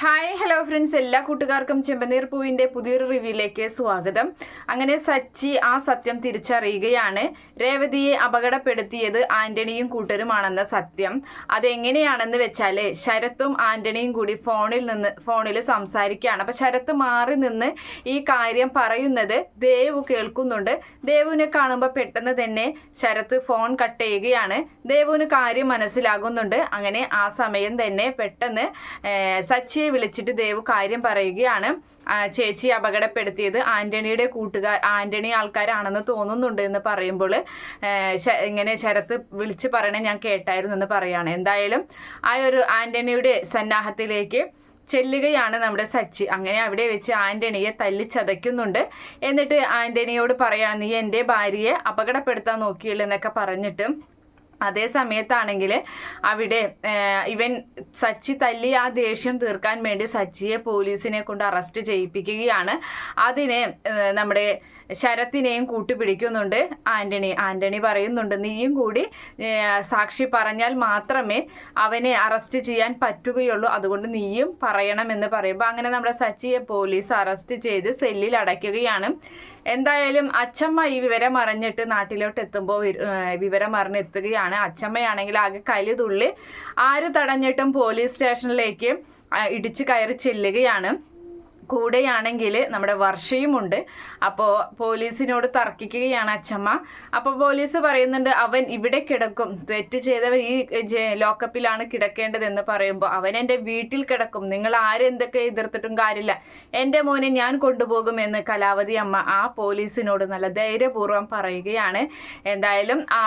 Hi hello friends എല്ലാ കൂട്ടുകാർക്കും ചെമ്പനീർ പൂവിന്റെ പുതിയൊരു റിവ്യൂയിലേക്ക് സ്വാഗതം. അങ്ങനെ സച്ചി ആ സത്യം തിരിച്ചറിയുകയാണ്. രേവതിയെ അപകടപ്പെടുത്തിയത് ആന്റണിയും കൂട്ടരുമാണെന്ന സത്യം. അതെങ്ങനെയാണെന്ന് വെച്ചാൽ ശരത്തും ആന്റണിയും കൂടി ഫോണിൽ നിന്ന് ഫോണിൽ സംസാരിക്കുകയാണ്. അപ്പൊ ശരത്ത് മാറി നിന്ന് ഈ കാര്യം പറയുന്നത് ദേവു കേൾക്കുന്നുണ്ട്. ദേവുവിനെ കാണുമ്പോൾ പെട്ടെന്ന് തന്നെ ശരത്ത് ഫോൺ കട്ട് ചെയ്യുകയാണ്. ദേവുവിന് കാര്യം മനസ്സിലാകുന്നുണ്ട്. അങ്ങനെ ആ സമയം തന്നെ പെട്ടെന്ന് ഏർ, സച്ചിയെ വിളിച്ചിട്ട് ദേവു കാര്യം പറയുകയാണ്. ചേച്ചി അപകടപ്പെടുത്തിയത് ആന്റണിയുടെ കൂട്ടുകാർ ആന്റണി ആൾക്കാരാണെന്ന് തോന്നുന്നുണ്ട് എന്ന് പറയുമ്പോൾ ഇങ്ങനെ ശരത്ത് വിളിച്ച് പറയണേ ഞാൻ കേട്ടായിരുന്നു എന്ന് പറയാണ്. എന്തായാലും ആ ഒരു ആന്റണിയുടെ സന്നാഹത്തിലേക്ക് ചെല്ലുകയാണ് നമ്മുടെ സച്ചി. അങ്ങനെ അവിടെ വെച്ച് ആന്റണിയെ തല്ലി ചതയ്ക്കുന്നുണ്ട്. എന്നിട്ട് ആന്റണിയോട് പറയാണ് നീ എന്റെ ഭാര്യയെ അപകടപ്പെടുത്താൻ നോക്കിയില്ലെന്നൊക്കെ പറഞ്ഞിട്ട് അതേ സമയത്താണെങ്കിൽ അവിടെ ഇവൻ സച്ചി തല്ലി ആ ദേഷ്യം തീർക്കാൻ വേണ്ടി സച്ചിയെ പോലീസിനെ കൊണ്ട് അറസ്റ്റ് ചെയ്യിപ്പിക്കുകയാണ്. അതിന് നമ്മുടെ ശരത്തിനെയും കൂട്ടുപിടിക്കുന്നുണ്ട്. ആന്റണി ആന്റണി പറയുന്നുണ്ട് നീയും കൂടി സാക്ഷി പറഞ്ഞാൽ മാത്രമേ അവനെ അറസ്റ്റ് ചെയ്യാൻ പറ്റുകയുള്ളൂ. അതുകൊണ്ട് നീയും പറയണമെന്ന് പറയുമ്പോൾ അങ്ങനെ നമ്മുടെ സച്ചിയെ പോലീസ് അറസ്റ്റ് ചെയ്ത് സെല്ലിൽ അടയ്ക്കുകയാണ്. എന്തായാലും അച്ചമ്മ ഈ വിവരം അറിഞ്ഞിട്ട് നാട്ടിലോട്ട് എത്തുമ്പോൾ വിവരം അറിഞ്ഞെത്തുകയാണ് അച്ചമ്മയാണെങ്കിൽ ആകെ കലി തുള്ളി ആര് തടഞ്ഞിട്ടും പോലീസ് സ്റ്റേഷനിലേക്ക് ഇടിച്ചു കയറി ചെല്ലുകയാണ്. കൂടെയാണെങ്കിൽ നമ്മുടെ വർഷയുമുണ്ട്. അപ്പോൾ പോലീസിനോട് തർക്കിക്കുകയാണ് അച്ചമ്മ. അപ്പോൾ പോലീസ് പറയുന്നുണ്ട് അവൻ ഇവിടെ കിടക്കും. തെറ്റ് ചെയ്തവൻ ഈ ലോക്കപ്പിലാണ് കിടക്കേണ്ടതെന്ന് പറയുമ്പോൾ അവൻ എന്റെ വീട്ടിൽ കിടക്കും. നിങ്ങൾ ആരെന്തൊക്കെ എതിർത്തിട്ടും കാര്യമില്ല. എന്റെ മോനെ ഞാൻ കൊണ്ടുപോകുമെന്ന് കലാവതി അമ്മ ആ പോലീസിനോട് നല്ല ധൈര്യപൂർവം പറയുകയാണ്. എന്തായാലും ആ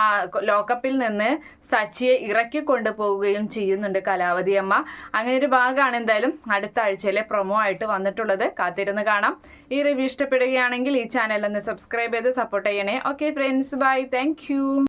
ലോക്കപ്പിൽ നിന്ന് സച്ചിയെ ഇറക്കി കൊണ്ടുപോവുകയും ചെയ്യുന്നുണ്ട് കലാവതി അമ്മ. അങ്ങനെ ഒരു ഭാഗമാണ് എന്തായാലും അടുത്ത ആഴ്ചയിലെ പ്രൊമോ ആയിട്ട് വന്നിട്ടുള്ളത്. കാത്തിരുന്ന് കാണാം. ഈ റിവ്യൂ ഇഷ്ടപ്പെടുകയാണെങ്കിൽ ഈ ചാനൽ ഒന്ന് സബ്സ്ക്രൈബ് ചെയ്ത് സപ്പോർട്ട് ചെയ്യണേ. Okay friends bye thank